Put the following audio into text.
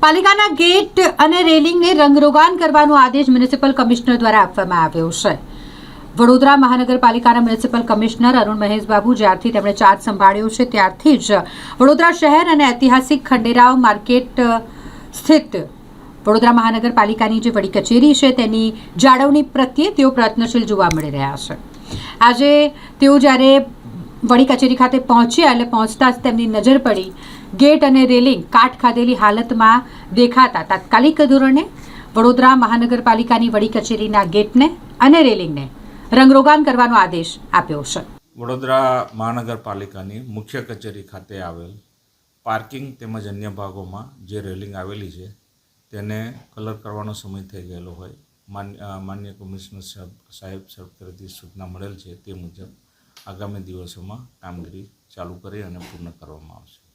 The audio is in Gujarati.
પાલિકાના ગેટ અને રેલિંગને રંગરોગાન કરવાનો આદેશ મ્યુનિસિપલ કમિશનર દ્વારા આપવામાં આવ્યો છે. વડોદરા મહાનગરપાલિકાના મ્યુનિસિપલ કમિશનર અરુણ મહેશબાબુ જ્યારથી તેમણે ચાર્જ સંભાળ્યો છે, ત્યારથી જ વડોદરા શહેર અને ઐતિહાસિક ખંડેરાવ માર્કેટ સ્થિત વડોદરા મહાનગરપાલિકાની જે વડી કચેરી છે, તેની જાળવણી પ્રત્યે તેઓ પ્રયત્નશીલ જોવા મળી રહ્યા છે. આજે તેઓ જ્યારે વડી કચેરી ખાતે પહોંચ્યા એટલે પહોંચતા જ તેમની નજર પડી. ગેટ અને રેલિંગ કાટ ખાધેલી હાલતમાં દેખાતા તાત્કાલિક ધોરણે વડોદરા મહાનગરપાલિકાની વડી કચેરીના ગેટને અને રેલિંગને રંગરોગાન કરવાનો આદેશ આપ્યો છે. વડોદરા મહાનગરપાલિકાની મુખ્ય કચેરી ખાતે આવેલ પાર્કિંગ તેમજ અન્ય ભાગોમાં જે રેલિંગ આવેલી છે, તેને કલર કરવાનો સમય થઈ ગયેલો હોય. માન્ય માન્ય કમિશનર સાહેબ સાહેબ તરફથી સૂચના મળેલ છે તે મુજબ આગામી દિવસોમાં કામગીરી ચાલુ કરી અને પૂર્ણ કરવામાં આવશે.